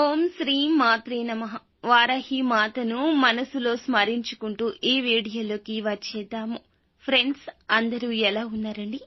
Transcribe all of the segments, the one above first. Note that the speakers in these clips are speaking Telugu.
ఓం శ్రీ మాత్రే నమ. వారాహి మాతను మనసులో స్మరించుకుంటూ ఈ వీడియోలోకి వచ్చేద్దాము. ఫ్రెండ్స్ అందరూ ఎలా ఉన్నారండి?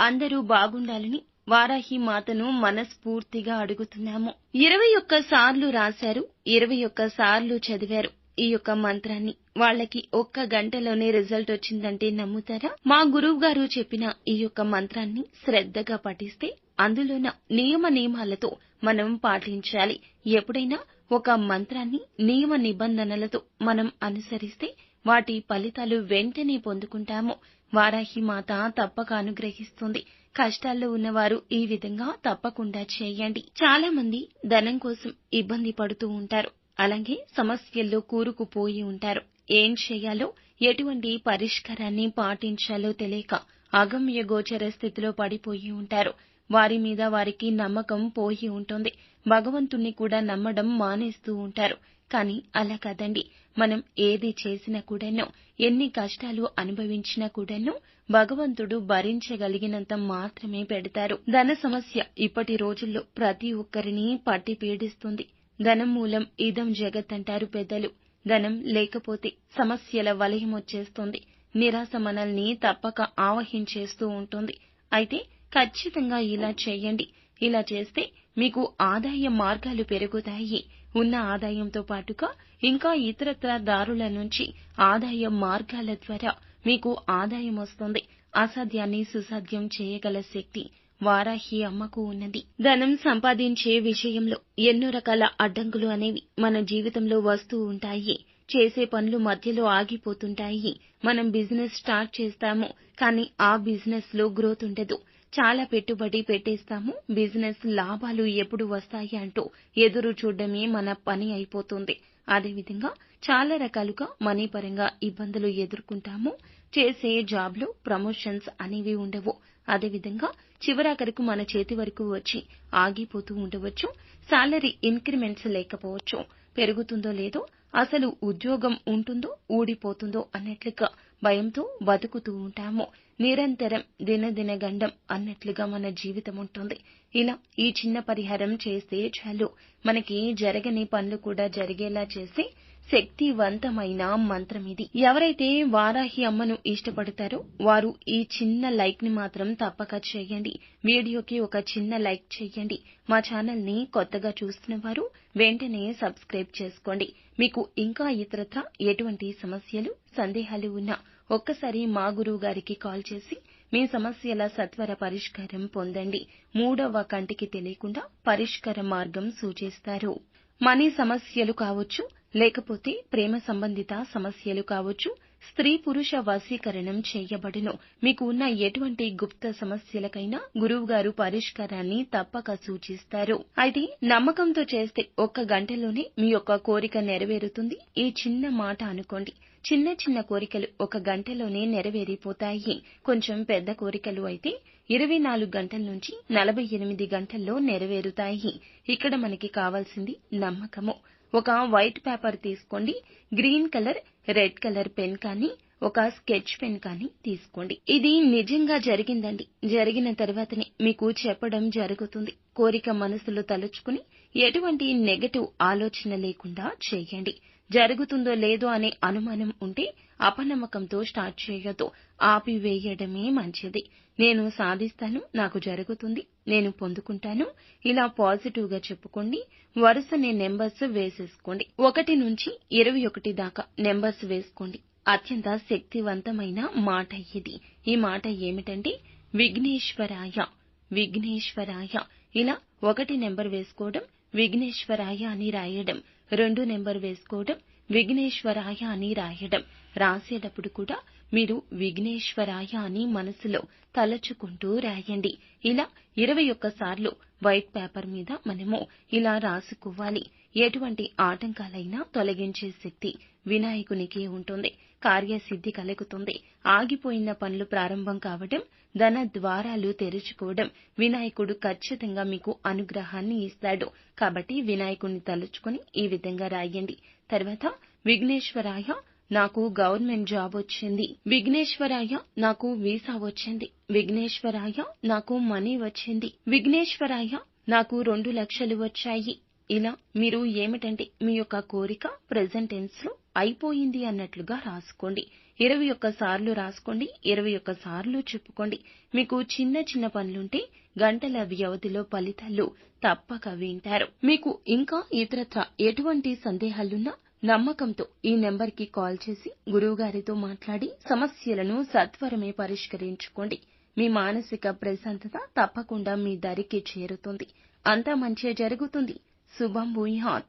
అందరూ బాగుండాలని వారాహి మాతను మనస్ఫూర్తిగా అడుగుతున్నాము. ఇరవై ఒక్క సార్లు రాశారు ఇరవై ఒక్క సార్లు చదివారు ఈ యొక్క మంత్రాన్ని. వాళ్ళకి ఒక్క గంటలోనే రిజల్ట్ వచ్చిందంటే నమ్ముతారా? మా గురువు గారు చెప్పిన ఈ యొక్క మంత్రాన్ని శ్రద్ధగా పఠిస్తే అందులోన నియమ నియమాలతో మనం పాటించాలి. ఎప్పుడైనా ఒక మంత్రాన్ని నియమ నిబంధనలతో మనం అనుసరిస్తే వాటి ఫలితాలు వెంటనే పొందుకుంటాము. వారాహి మాత తప్పక అనుగ్రహిస్తుంది. కష్టాల్లో ఉన్నవారు ఈ విధంగా తప్పకుండా చేయండి. చాలా మంది ధనం కోసం ఇబ్బంది పడుతూ ఉంటారు. అలాగే సమస్యల్లో కూరుకుపోయి ఉంటారు. ఏం చేయాలో ఎటువంటి పరిష్కారాన్ని పాటించాలో తెలియక అగమ్య గోచర స్థితిలో పడిపోయి ఉంటారు. వారి మీద వారికి నమ్మకం పోయి ఉంటుంది. భగవంతుణ్ణి కూడా నమ్మడం మానేస్తూ ఉంటారు. కానీ అలా కాదండి. మనం ఏది చేసినా కూడాను ఎన్ని కష్టాలు అనుభవించినా కూడాను భగవంతుడు భరించగలిగినంత మాత్రమే పెడతారు. ధన సమస్య ఇప్పటి రోజుల్లో ప్రతి ఒక్కరిని పట్టి పీడిస్తుంది. ధనం మూలం ఇదం జగత్ అంటారు పెద్దలు. ధనం లేకపోతే సమస్యల వలయం వచ్చేస్తుంది నిరాశ మనల్ని తప్పక ఆవహించేస్తూ ఉంటుంది. అయితే ఖచ్చితంగా ఇలా చేయండి. ఇలా చేస్తే మీకు ఆదాయ మార్గాలు పెరుగుతాయి. ఉన్న ఆదాయంతో పాటుగా ఇంకా ఇతరత్ర దారుల నుంచి ఆదాయ మార్గాల ద్వారా మీకు ఆదాయం వస్తుంది. అసాధ్యాన్ని సుసాధ్యం చేయగల శక్తి వారాహి అమ్మకు ఉన్నది. ధనం సంపాదించే విషయంలో ఎన్నో రకాల అడ్డంకులు అనేవి మన జీవితంలో వస్తూ ఉంటాయి. చేసే పనులు మధ్యలో ఆగిపోతుంటాయి. మనం బిజినెస్ స్టార్ట్ చేస్తాము కానీ ఆ బిజినెస్లో గ్రోత్ ఉండదు. చాలా పెట్టుబడి పెట్టేస్తాము బిజినెస్ లాభాలు ఎప్పుడు వస్తాయి అంటూ ఎదురు చూడడమే మన పని అయిపోతుంది. అదేవిధంగా చాలా రకాలుగా మనీ పరంగా ఇబ్బందులు ఎదుర్కొంటాము. చేసే జాబ్లు ప్రమోషన్స్ అనేవి ఉండవు. అదేవిధంగా చివరాఖరకు మన చేతి వరకు వచ్చి ఆగిపోతూ ఉండవచ్చు. సాలరీ ఇంక్రిమెంట్స్ లేకపోవచ్చు. పెరుగుతుందో లేదో అసలు ఉద్యోగం ఉంటుందో ఊడిపోతుందో అన్నట్లుగా భయంతో బతుకుతూ ఉంటాము. నిరంతరం దినదిన గండం అన్నట్లుగా మన జీవితం ఉంటుంది. ఇలా ఈ చిన్న పరిహారం చేస్తే చాలు. మనకి జరగని పనులు కూడా జరిగేలా చేసి శక్తివంతమైన మంత్రం ఇది. ఎవరైతే వారాహి అమ్మను ఇష్టపడతారో వారు ఈ చిన్న లైక్ని మాత్రం తప్పక చేయండి. వీడియోకి ఒక చిన్న లైక్ చేయండి. మా ఛానల్ని కొత్తగా చూస్తున్న వారు వెంటనే సబ్స్క్రైబ్ చేసుకోండి. మీకు ఇంకా ఇతరత్ర ఎటువంటి సమస్యలు సందేహాలు ఉన్నా ఒక్కసారి మా గురువు గారికి కాల్ చేసి మీ సమస్యల సత్వర పరిష్కారం పొందండి. మూడవ కంటికి తెలియకుండా పరిష్కార మార్గం సూచిస్తారు. మనీ సమస్యలు కావచ్చు లేకపోతే ప్రేమ సంబంధిత సమస్యలు కావచ్చు స్త్రీ పురుష వశీకరణం చేయబడును. మీకు ఉన్న ఎటువంటి గుప్త సమస్యలకైనా గురువుగారు పరిష్కారాన్ని తప్పక సూచిస్తారు. అయితే నమ్మకంతో చేస్తే ఒక్క గంటలోనే మీ యొక్క కోరిక నెరవేరుతుంది. ఈ చిన్న మాట అనుకోండి. చిన్న చిన్న కోరికలు ఒక గంటలోనే నెరవేరిపోతాయి. కొంచెం పెద్ద కోరికలు అయితే ఇరవై నాలుగు గంటల నుంచి నలభై ఎనిమిది గంటల్లో నెరవేరుతాయి. ఇక్కడ మనకి కావాల్సింది నమ్మకము. ఒక వైట్ పేపర్ తీసుకోండి. Green colour red colour pen కానీ ఒక స్కెచ్ పెన్ కానీ తీసుకోండి. ఇది నిజంగా జరిగిందండి. జరిగిన తర్వాతనే మీకు చెప్పడం జరుగుతుంది. కోరిక మనసులో తలుచుకుని ఎటువంటి నెగటివ్ ఆలోచన లేకుండా చేయండి. జరుగుతుందో లేదో అనే అనుమానం ఉంటే అపనమ్మకంతో స్టార్ట్ చేయొద్దు. ఆపివేయడమే మంచిది. నేను సాధిస్తాను నాకు జరుగుతుంది నేను పొందుకుంటాను. ఇలా పాజిటివ్గా చెప్పుకోండి వరుసనే నెంబర్స్ వేసేసుకోండి. ఒకటి నుంచి ఇరవై ఒకటి దాకా నెంబర్స్ వేసుకోండి. అత్యంత శక్తివంతమైన మాట ఇది. ఈ మాట ఏమిటంటే విఘ్నేశ్వరాయ విఘ్నేశ్వరాయ. ఇలా ఒకటి నెంబర్ వేసుకోవడం విఘ్నేశ్వరాయ అని రాయడం. రెండు నెంబర్ వేసుకోవడం విఘ్నేశ్వరాయ అని రాయడం రాసేటప్పుడు కూడా మీరు విఘ్నేశ్వరాయ అని మనసులో తలచుకుంటూ రాయండి. ఇలా ఇరవై ఒక్కసార్లు వైట్ పేపర్ మీద మనము ఇలా రాసుకోవాలి. ఎటువంటి ఆటంకాలైనా తొలగించే శక్తి వినాయకునికి ఉంటుంది. కార్యసిద్ధి కలుగుతుంది. ఆగిపోయిన పనులు ప్రారంభం కావడం ధన ద్వారాలు తెరుచుకోవడం వినాయకుడు ఖచ్చితంగా మీకు అనుగ్రహాన్ని ఇస్తాడు. కాబట్టి వినాయకుడిని తలుచుకుని ఈ విధంగా రాయండి. తర్వాత విఘ్నేశ్వరాయ నాకు గవర్నమెంట్ జాబ్ వచ్చింది. విఘ్నేశ్వరాయ నాకు వీసా వచ్చింది. విఘ్నేశ్వరాయ నాకు మనీ వచ్చింది. విఘ్నేశ్వరాయ నాకు రెండు లక్షలు వచ్చాయి. ఇలా మీరు ఏమిటంటే మీ యొక్క కోరిక ప్రెజెంట్ టెన్స్లో అయిపోయింది అన్నట్లుగా రాసుకోండి. ఇరవై ఒక్క సార్లు రాసుకోండి. ఇరవై ఒక్క సార్లు చెప్పుకోండి. మీకు చిన్న చిన్న పనులుంటే గంటల వ్యవధిలో ఫలితాలు తప్పక వింటారు. మీకు ఇంకా ఇతరత్ర ఎటువంటి సందేహాలున్నా నమ్మకంతో ఈ నెంబర్కి కాల్ చేసి గురువుగారితో మాట్లాడి సమస్యలను సత్వరమే పరిష్కరించుకోండి. మీ మానసిక ప్రశాంతత తప్పకుండా మీ దరికి చేరుతుంది. అంతా మంచి జరుగుతుంది. శుభం భూయాత్